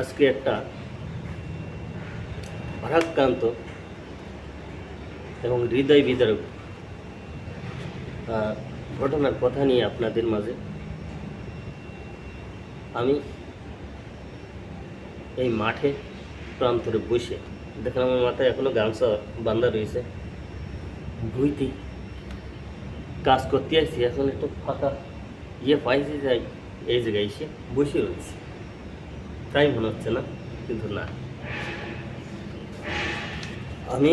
আজকে একটা ভারাক্রান্ত এবং হৃদয় বিদারক ঘটনার কথা নিয়ে আপনাদের মাঝে আমি এই মাঠে প্রান্তরে বসে দেখেন আমার মাথায় এখনও গামছা বান্ধা রয়েছে। ভুইতে কাজ করতে আসছি, এখন একটু ফাঁকা। ইয়ে পাইছি যাই এই জায়গায় এসে বসে রয়েছি। তাই মনে হচ্ছে না, কিন্তু না। আমি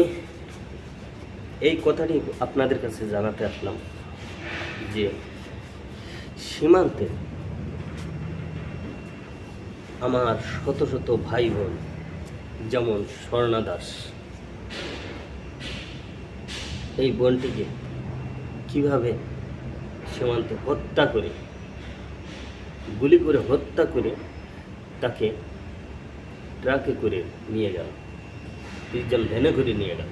এই কথাটি আপনাদের কাছে জানাতে আসলাম যে সীমান্তে আমার শত শত ভাই বোন যেমন স্বর্ণা দাস, এই বোনটিকে কীভাবে সীমান্তে হত্যা করে, গুলি করে হত্যা করে তাকে ট্রাকে করে নিয়ে গেল তিনজন ভ্যানে করে নিয়ে গেল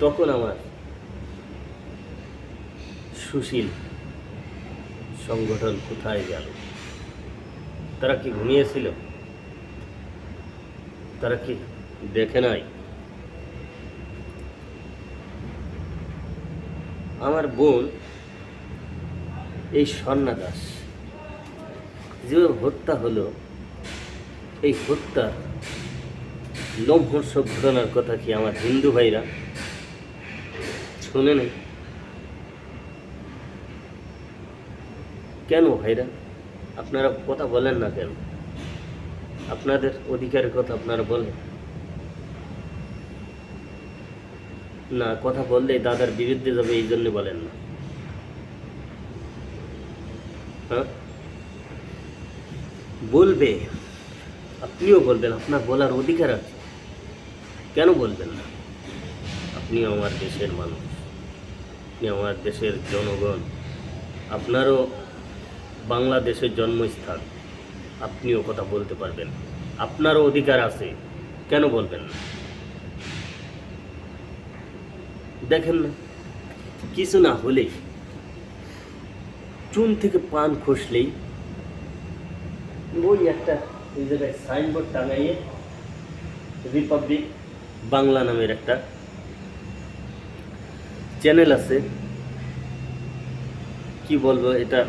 তখন আমার সুশীল সংগঠন কোথায় গেল? তারা কি ঘুমিয়েছিল? তারা কি দেখে নাই? আমার বোন এই স্বর্ণা দাস যে হত্যা হলো, এই হত্যা লোমহর্ষক ঘটনার কথা কি আমার হিন্দু ভাইরা শুনে নেই? কেন ভাইরা? আপনারা কথা বলেন না কেন? আপনাদের অধিকারের কথা আপনারা বলেন। না, কথা বললেই দাদার বিরুদ্ধে যাবে, এই জন্য বলেন না হ্যাঁ বলবে। আপনিও বলবেন, আপনার বলার অধিকার আছে। কেন বলবেন না? আপনি আমার দেশের মানুষ, আপনি আমার দেশের জনগণ, আপনারও বাংলাদেশের জন্মস্থান, আপনিও কথা বলতে পারবেন। আপনারও অধিকার আছে, কেন বলবেন না? দেখেন না, কিছু না হলেই চুন থেকে পান খসলেই ওই একটা এই জায়গায় সাইনবোর্ড টাঙাইয়ে রিপাবলিক বাংলা নামের একটা চ্যানেল আছে। কি বলব এটা?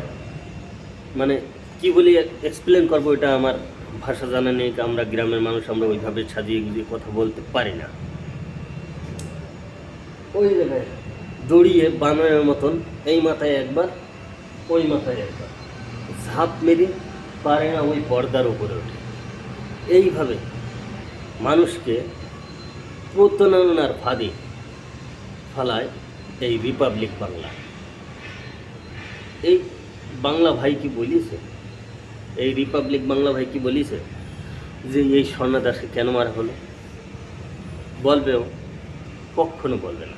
মানে কি বলি এক্সপ্লেন করব এটা আমার ভাষা জানা নেই, আমরা গ্রামের মানুষ, আমরা ওইভাবে সাজিয়ে গুজিয়ে কথা বলতে পারি না। ওই জায়গায় দড়িয়ে বানরের মতন এই মাথায় একবার ওই মাথায় একবার ঝাঁপ মেরে পারে না ওই পর্দার উপরে ওঠে। এইভাবে মানুষকে প্রত্যনার ফাঁদে ফালায় এই রিপাবলিক বাংলা। এই বাংলা ভাই কি বলিছে? এই রিপাবলিক বাংলা ভাই কি বলিছে? যে এই স্বর্ণা দাসকে কেন মারা হলো? বলবেও কখনো বলবে না।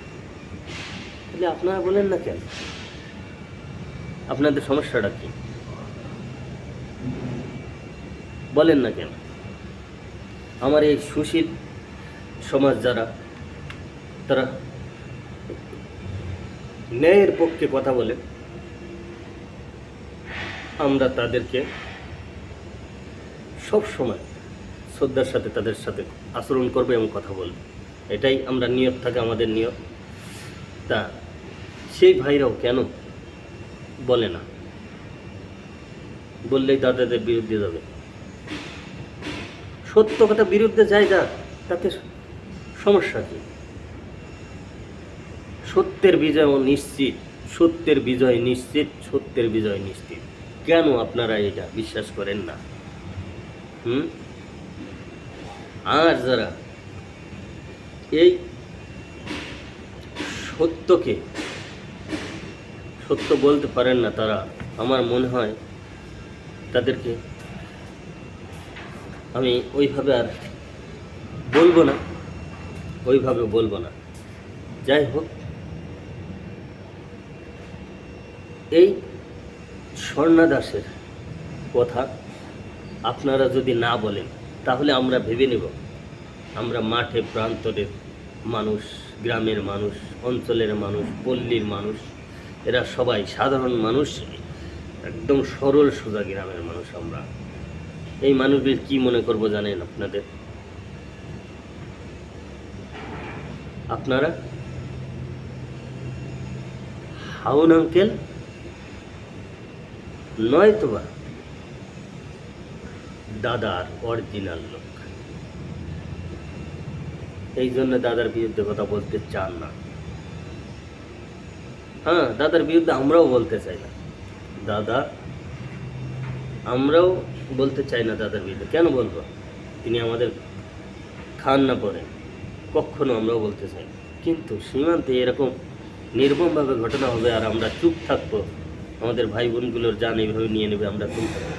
তাহলে আপনারা বলেন না কেন? আপনাদের সমস্যাটা কি? বলেন না কেন? আমার এই সুশীল সমাজ যারা, তারা ন্যায়ের পক্ষে কথা বলে, আমরা তাদেরকে সব সময় শ্রদ্ধার সাথে তাদের সাথে আচরণ করব এবং কথা বলব। এটাই আমরা নিয়ত থাকে আমাদের নিয়ত তা সেই ভাইরাও কেন বলে না। বললেই দাদাদের বিরুদ্ধে যাবে। সত্য কথা বিরুদ্ধে যায় যা তাতে সমস্যা কি? সত্যের বিজয় নিশ্চিত, সত্যের বিজয় নিশ্চিত, সত্যের বিজয় নিশ্চিত। কেন আপনারা এটা বিশ্বাস করেন না? হুম? আর যারা এই সত্যকে সত্য বলতে পারেন না তারা, আমার মনে হয় তাদেরকে আমি ওইভাবে আর বলব না, ওইভাবে বলব না। যাই হোক, এই স্বর্ণা দাসের কথা আপনারা যদি না বলেন, তাহলে আমরা ভেবে নেব। আমরা মাঠে প্রান্তরের মানুষ, গ্রামের মানুষ, অঞ্চলের মানুষ, পল্লীর মানুষ এরা সবাই সাধারণ মানুষ, একদম সরল সোজা গ্রামের মানুষ আমরা। এই মানুষদের কি মনে করব জানেন আপনাদের? আপনারা? হাউন আঙ্কেল? নয়তোবা দাদার অরিজিনাল লোক। এই জন্য দাদার বিরুদ্ধে কথা বলতে চান না। হ্যাঁ দাদার বিরুদ্ধে আমরাও বলতে চাই না। দাদা, আমরাও বলতে চাই না দাদার বিরুদ্ধে। কেন বলব? তিনি আমাদের খান না পড়ে কখনো আমরাও বলতে চাই কিন্তু সীমান্তে এরকম নির্মমভাবে ঘটনা হবে আর আমরা চুপ থাকব, আমাদের ভাই বোনগুলোর জান এইভাবে নিয়ে নেবে, আমরা চুপ থাকব,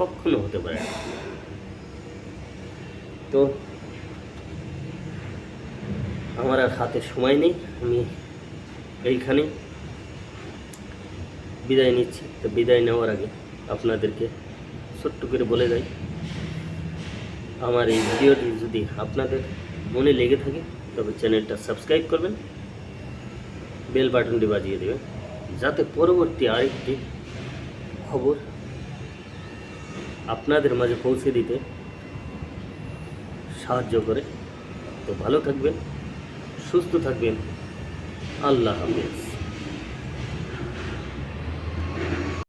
কখনো হতে পারে না। তো আমার আর হাতে সময় নেই, আমি এইখানে বিদায় নিচ্ছি। তো বিদায় নেওয়ার আগে আপনাদেরকে ছোট্ট করে বলে যাই আমার এই ভিডিওটি যদি আপনাদের মনে লেগে থাকে, তবে চ্যানেলটা সাবস্ক্রাইব করবেন, বেল বাটনটি বাজিয়ে দেবেন, যাতে পরবর্তী আরেকটি খবর আপনাদের মাঝে পৌঁছে দিতে সাহায্য করে। তো ভালো থাকবেন, সুস্থ থাকবেন। আল্লাহ হাফেজ।